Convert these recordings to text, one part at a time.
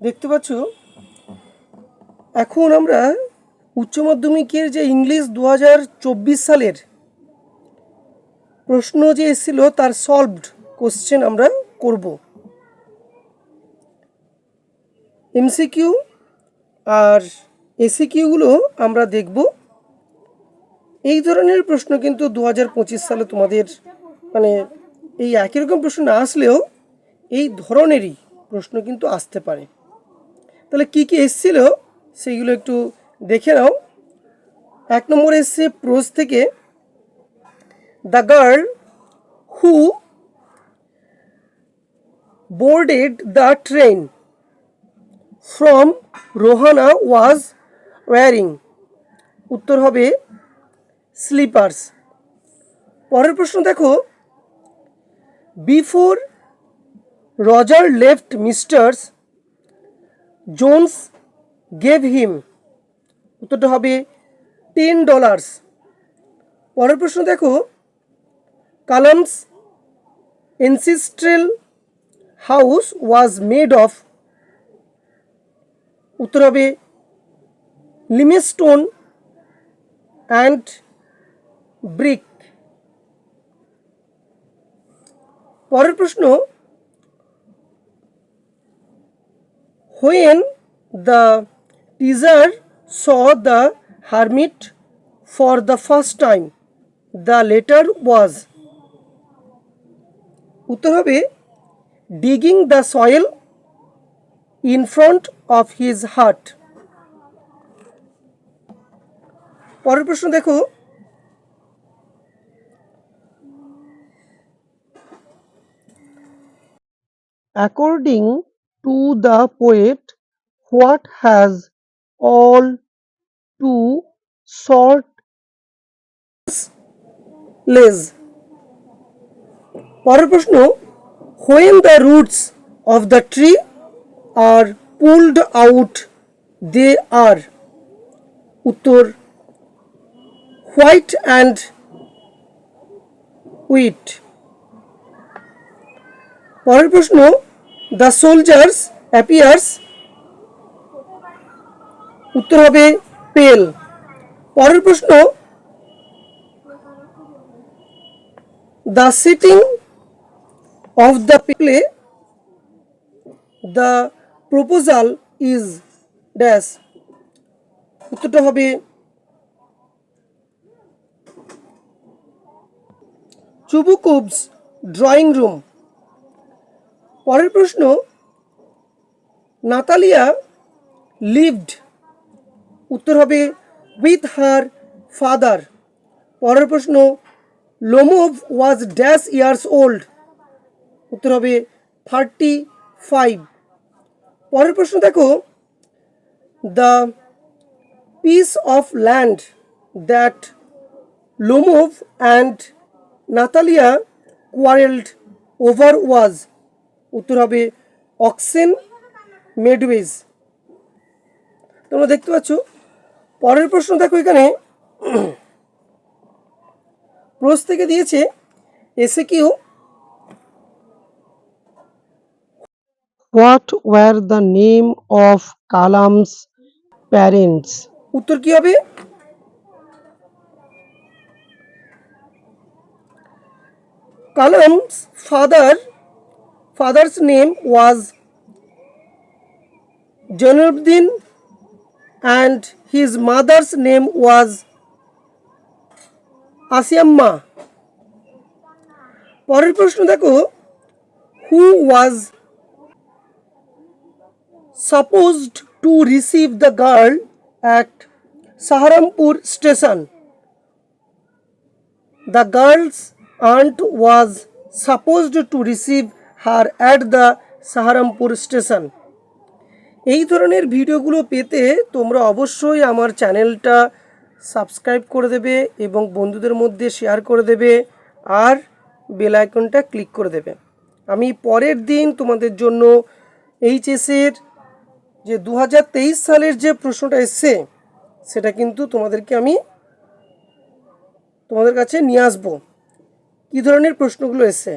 দেখতে পাচ্ছ? এখন আমরা উচ্চ মাধ্যমিকের যে ইংলিশ দু হাজার চব্বিশ সালের প্রশ্ন যে এসেছিল তার সলভড কোশ্চেন আমরা করব। এমসিকিউ আর এসিকিউগুলো আমরা দেখব। এই ধরনের প্রশ্ন কিন্তু দু হাজার পঁচিশ সালে তোমাদের মানে এই একই রকম প্রশ্ন না আসলেও এই ধরনেরই প্রশ্ন কিন্তু আসতে পারে। তাহলে কি কি এসছিল সেইগুলো একটু দেখে নাও। এক নম্বর এসছে প্রোজ থেকে the girl who boarded the train from Rohana was wearing উত্তর হবে স্লিপার্স পরের প্রশ্ন দেখো। Before Roger left misters Jones gave him. উত্তরটা হবে টেন ডলার্স পরের প্রশ্ন দেখো, Kalam's ancestral house was made of. উত্তর হবে লিমেস্টোন অ্যান্ড ব্রিক। পরের প্রশ্ন when the tsar saw the hermit for the first time the latter was উত্তর হবে digging the soil in front of his hut পরের প্রশ্ন দেখো According to the poet, what has all too short legs? পরের প্রশ্ন when the roots of the tree are pulled out they are উত্তর white and wheat পরের প্রশ্ন the soldiers appears উত্তর হবে পেল পরের প্রশ্ন the sitting of the play the proposal is dash উত্তরটা হবে চুবুকুবস ড্রয়িং রুম পরের প্রশ্ন নাতালিয়া লিভড উত্তর হবে উইথ হার ফাদার পরের প্রশ্ন Lomov was dash years old উত্তর হবে থার্টি ফাইভ পরের প্রশ্ন দেখো the piece of land that Lomov and Natalia quarrelled over was উত্তর হবে অক্সেন মেডওয়েজ তোমরা দেখতে পাচ্ছ পরের প্রশ্ন দেখো এখানে। প্রোস থেকে দিয়েছে এসে Q what were the name of Kalam's parents? উত্তর কি হবে? Kalam's father father's name was Janaluddin and his mother's name was Asiamma পরের প্রশ্ন দেখো who was supposed to receive the girl at Saharanpur station the girl's aunt was supposed to receive her at the Saharanpur station. এই ধরনের ভিডিওগুলো পেতে তোমরা অবশ্যই আমার চ্যানেলটা সাবস্ক্রাইব করে দেবে এবং বন্ধুদের মধ্যে শেয়ার করে দেবে আর বেল আইকনটা ক্লিক করে দেবে। আমি পরের দিন তোমাদের জন্য এইচএসের যে দু হাজার তেইশ সালের যে প্রশ্নটা এসছে, সেটা কিন্তু তোমাদেরকে আমি তোমাদের কাছে নিয়ে আসব। কী ধরনের প্রশ্নগুলো এসছে?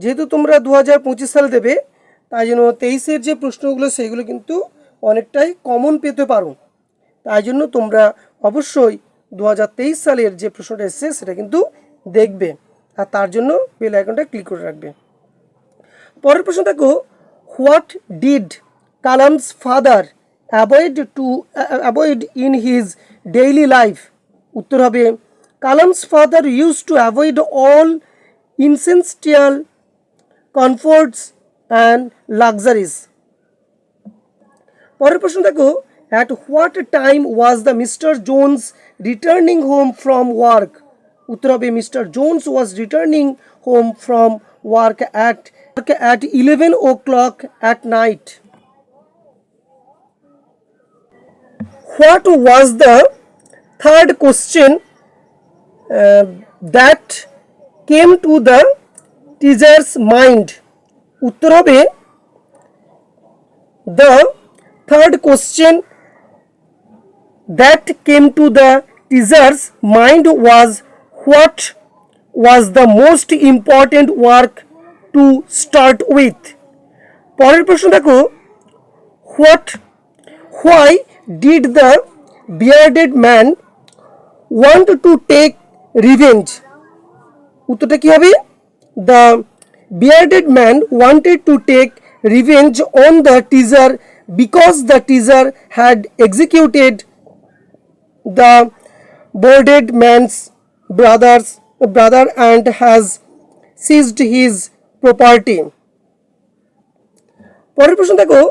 যেহেতু তোমরা দু হাজার সালে দেবে, তাই জন্য তেইশের যে প্রশ্নগুলো সেইগুলো কিন্তু অনেকটাই কমন পেতে পারো। তাই জন্য তোমরা অবশ্যই দু হাজার তেইশ সালের যে প্রশ্নটা এসছে, সেটা কিন্তু দেখবে। আর তার জন্য বেল আইকনটা ক্লিক করে রাখবে। পরের প্রশ্ন দেখো, what did Kalam's father avoid to, avoid in his daily life? উত্তর হবে, Kalam's father use to avoid all inessential comforts and luxuries পরের প্রশ্ন দেখো at what time was the mister Jones returning home from work উত্তর হবে mister Jones was returning home from work at at eleven o'clock at night what was the third question that came to the teachers mind উত্তর হবে the third question that came to the teacher's mind was what was the most important work to start with পরের প্রশ্ন দেখো what why did the bearded man want to take revenge উত্তরটা কি হবে the bearded man wanted to take revenge on the teaser because the teaser had executed the boarded man's brother's brother and has seized his property পরের প্রশ্ন দেখো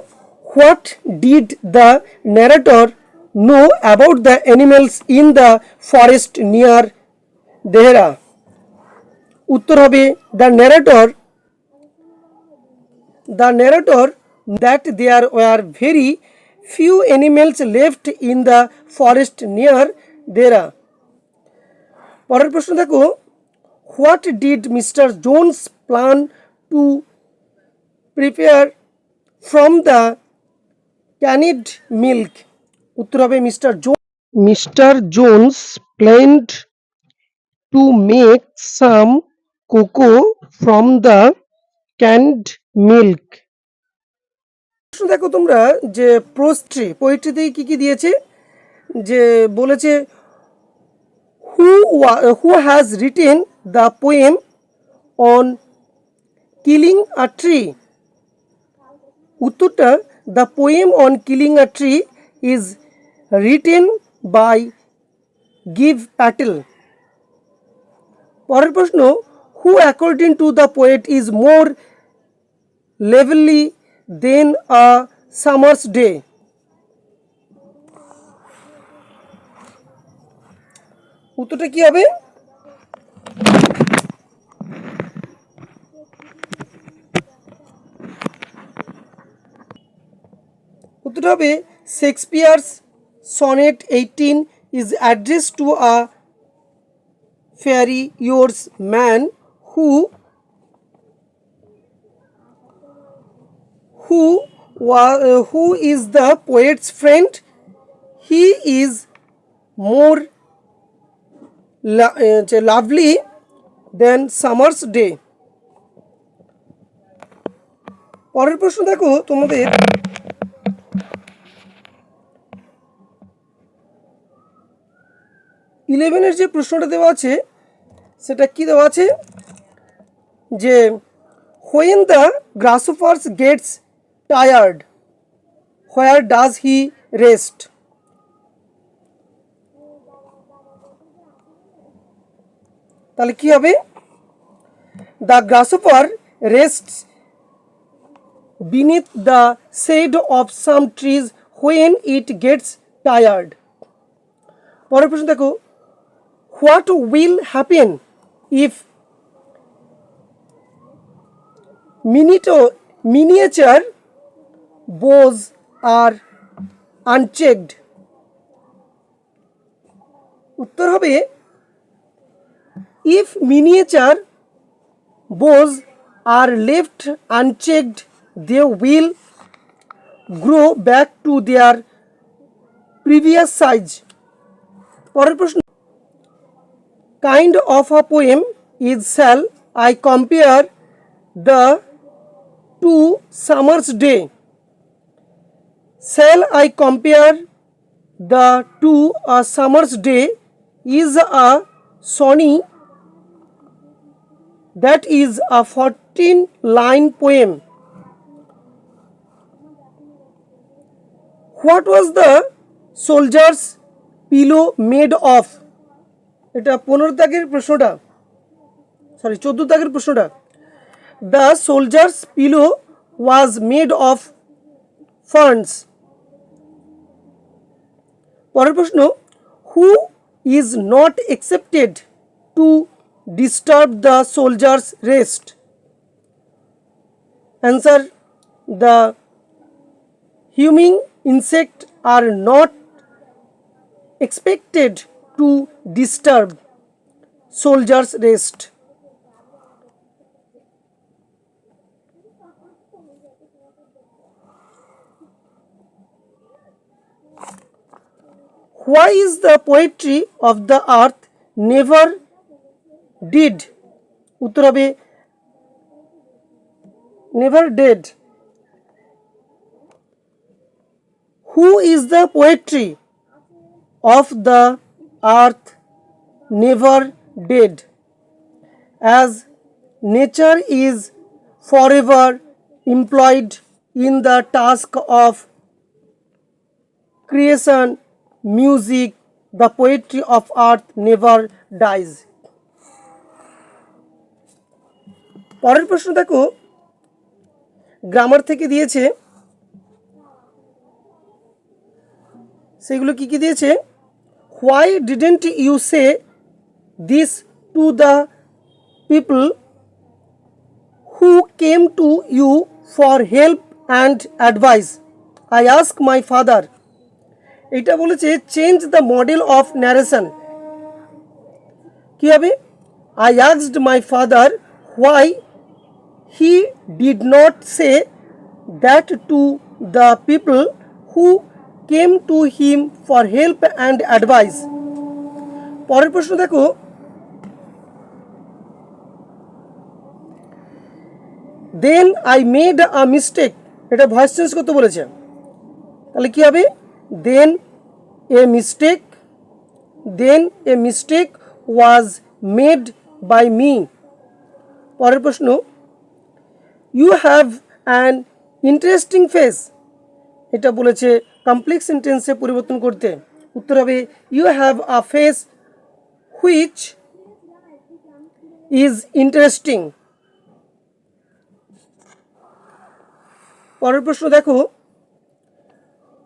what did the narrator know about the animals in the forest near Dehra উত্তর হবে the narrator the narrator that there were very few animals left in the forest near Dera. পরের প্রশ্ন দেখো what did mister Jones plan to prepare from the canned milk উত্তর হবে mister Jo mister Jones planned to make some cocoa from the canned milk দেখো তোমরা যে প্রোস্ট্রি পোয়েট্রিতে কি কি দিয়েছে? যে বলেছে who who has written the poem on killing a tree উত্তরটা the poem on killing a tree is written by Gieve Patel পরের প্রশ্ন who according to the poet is more lovely than a summer's day উত্তরটা কি হবে উত্তরটা হবে Shakespeare's sonnet eighteen is address to a fairy yours man who who uh, who is the poet's friend he is more lo- uh, lovely than summer's day পরের প্রশ্ন দেখো তোমাদের ইলেভেনের যে প্রশ্নটা দেওয়া আছে সেটা কি দেওয়া আছে যে when the grasshoppers gets tired where does he rest তাহলে কি হবে? The grasshopper rest beneath the shade of some trees when it gets tired. পরের প্রশ্ন দেখো what will happen if minute, miniature bows are unchecked. উত্তর হবে, if miniature bows are left unchecked, they will grow back to their previous size. পরের প্রশ্ন, kind of a poem is shall I compare the to summer's day shall i compare the to a summer's day is a sunny that is a 14 line poem what was the soldier's pillow made of এটা পনেরো দাগের প্রশ্নটা sorry চোদ্দ দাগের প্রশ্নটা The soldier's pillow was made of funds পরের প্রশ্ন who is not expected to disturb the soldier's rest answer the humming insect are not expected to disturb soldiers' rest. Why is the poetry of the earth never did? উত্তর হবে never did. Who is the poetry of the earth never dead as nature is forever employed in the task of creation music, the poetry of earth never dies. পরের প্রশ্ন দেখো grammar থেকে দিয়েছে, সেগুলো কি কি দিয়েছে? Why didn't you say this to the people who came to you for help and advice I ask my father এটা বলেছে change the model of narration কী হবে? I asked my father why he did not say that to the people who came to him for help and advice পরের প্রশ্ন দেখো। Then I made a mistake এটা voice change করতে বলেছে। তাহলে কী হবে? Then a mistake then a mistake was made by me পরের প্রশ্ন you have an interesting face এটা বলেছে কমপ্লেক্স সেন্টেন্সে পরিবর্তন করতে। উত্তর হবে you have a face which is interesting পরের প্রশ্ন, দেখো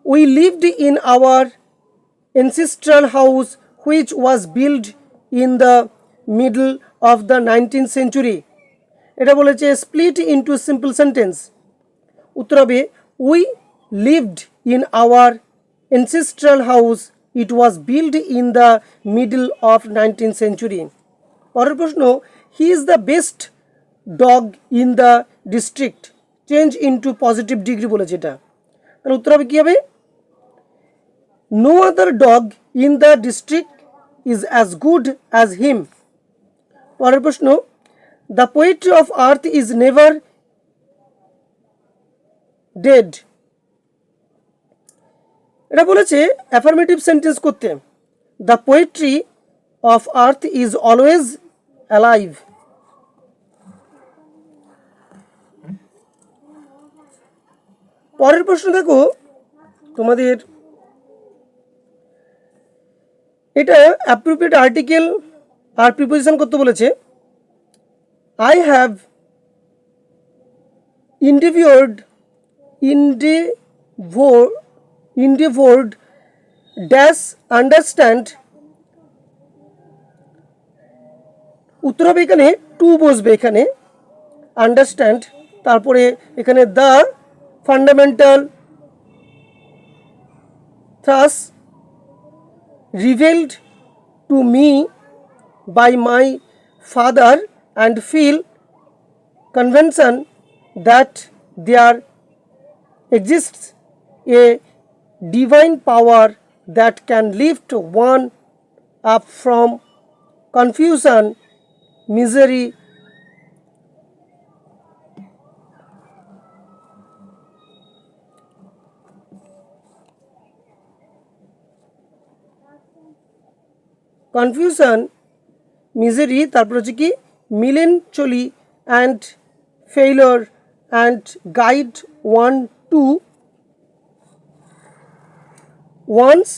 we lived in our ancestral house which was built in the middle of the 19th century এটা বলেছে স্প্লিট ইনটু সিম্পল সেন্টেন্স উত্তর হবে we lived in our ancestral house it was build in the middle of nineteen century পরের প্রশ্ন he is the best dog in the district change into positive degree বলেছে এটা তাহলে উত্তর হবে কী হবে no other dog in the district is as good as him. পরের প্রশ্ন the poetry of earth is never dead এটা বলেছে অ্যাফার্মেটিভ সেন্টেন্স করতে। The poetry of earth is always alive পরের প্রশ্ন দেখো, তোমাদের এটা অ্যাপ্রোপ্রিয়েট আর্টিকেল আর প্রিপোজিশন করতে বলেছে। I have endeavoured endeavour endeavoured dash understand উত্তর হবে এখানে টু বসবে এখানে। আন্ডারস্ট্যান্ড তারপরে এখানে the fundamental truths revealed to me by my father and feel conviction that there exists a divine power that can lift one up from confusion, misery, confusion misery তারপর হচ্ছে কি মিলেন melancholy and failure and guide one to once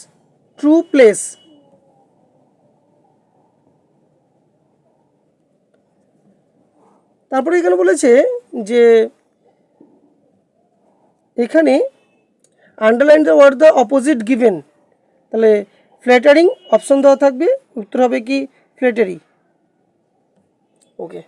true place তারপরে এখানে বলেছে যে, এখানে underline the word the opposite given তাহলে flattering option দেওয়া থাকবে উত্তর হবে কি ফ্ল্যাটারি ওকে